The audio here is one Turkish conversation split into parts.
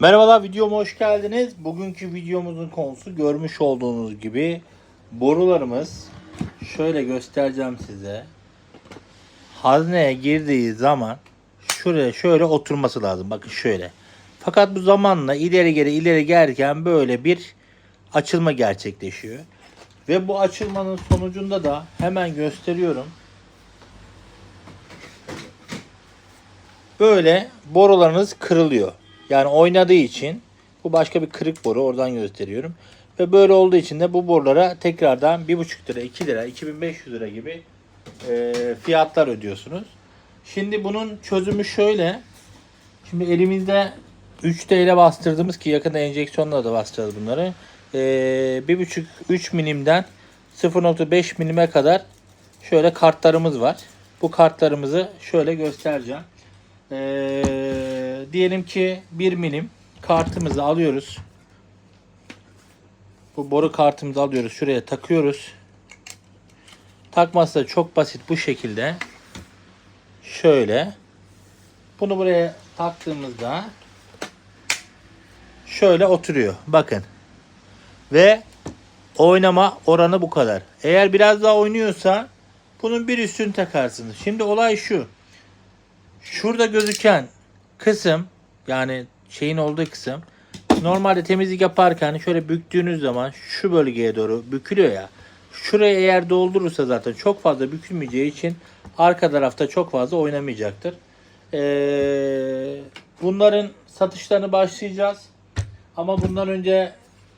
Merhabalar videoma hoş geldiniz. Bugünkü videomuzun konusu görmüş olduğunuz gibi borularımız şöyle göstereceğim size. Hazneye girdiği zaman şuraya şöyle oturması lazım. Bakın şöyle. Fakat bu zamanla ileri geri ileri gelirken böyle bir açılma gerçekleşiyor. Ve bu açılmanın sonucunda da hemen gösteriyorum. Böyle borularınız kırılıyor. Yani oynadığı için bu başka bir kırık boru oradan gösteriyorum. Ve böyle olduğu için de bu borulara tekrardan 1,5 lira, 2 lira, 2500 lira gibi e, fiyatlar ödüyorsunuz. Şimdi bunun çözümü şöyle. Şimdi elimizde 3 TL bastırdığımız ki yakında enjeksiyonla da bastıracağız bunları. E, 1,5-3 milimden 0.5 milime kadar şöyle kartlarımız var. Bu kartlarımızı şöyle göstereceğim. Ee, diyelim ki 1 milim kartımızı alıyoruz. Bu boru kartımızı alıyoruz. Şuraya takıyoruz. Takması da çok basit bu şekilde. Şöyle. Bunu buraya taktığımızda şöyle oturuyor. Bakın. Ve oynama oranı bu kadar. Eğer biraz daha oynuyorsa bunun bir üstünü takarsınız. Şimdi olay şu. Şurada gözüken kısım yani şeyin olduğu kısım normalde temizlik yaparken şöyle büktüğünüz zaman şu bölgeye doğru bükülüyor ya. Şuraya eğer doldurursa zaten çok fazla bükülmeyeceği için arka tarafta çok fazla oynamayacaktır. Ee, bunların satışlarını başlayacağız. Ama bundan önce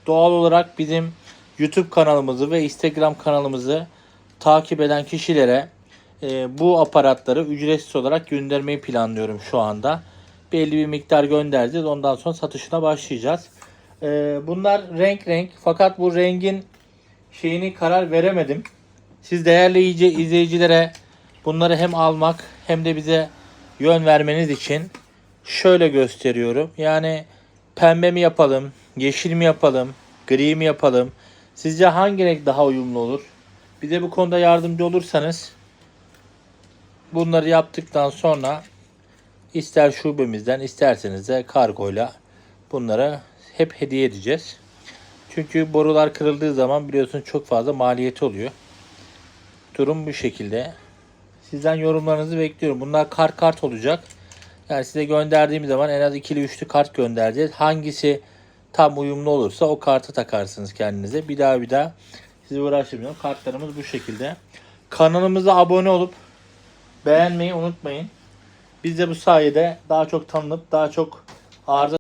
doğal olarak bizim YouTube kanalımızı ve Instagram kanalımızı takip eden kişilere e, bu aparatları ücretsiz olarak göndermeyi planlıyorum şu anda. Belli bir miktar göndereceğiz. Ondan sonra satışına başlayacağız. E, bunlar renk renk. Fakat bu rengin şeyini karar veremedim. Siz değerli izleyicilere bunları hem almak hem de bize yön vermeniz için şöyle gösteriyorum. Yani pembe mi yapalım, yeşil mi yapalım, gri mi yapalım? Sizce hangi renk daha uyumlu olur? Bize bu konuda yardımcı olursanız Bunları yaptıktan sonra ister şubemizden isterseniz de kargoyla bunlara hep hediye edeceğiz. Çünkü borular kırıldığı zaman biliyorsun çok fazla maliyeti oluyor. Durum bu şekilde. Sizden yorumlarınızı bekliyorum. Bunlar kart kart olacak. Yani size gönderdiğim zaman en az ikili üçlü kart göndereceğiz. Hangisi tam uyumlu olursa o kartı takarsınız kendinize. Bir daha bir daha sizi uğraştırmıyorum. Kartlarımız bu şekilde. Kanalımıza abone olup beğenmeyi unutmayın. Biz de bu sayede daha çok tanınıp daha çok arıza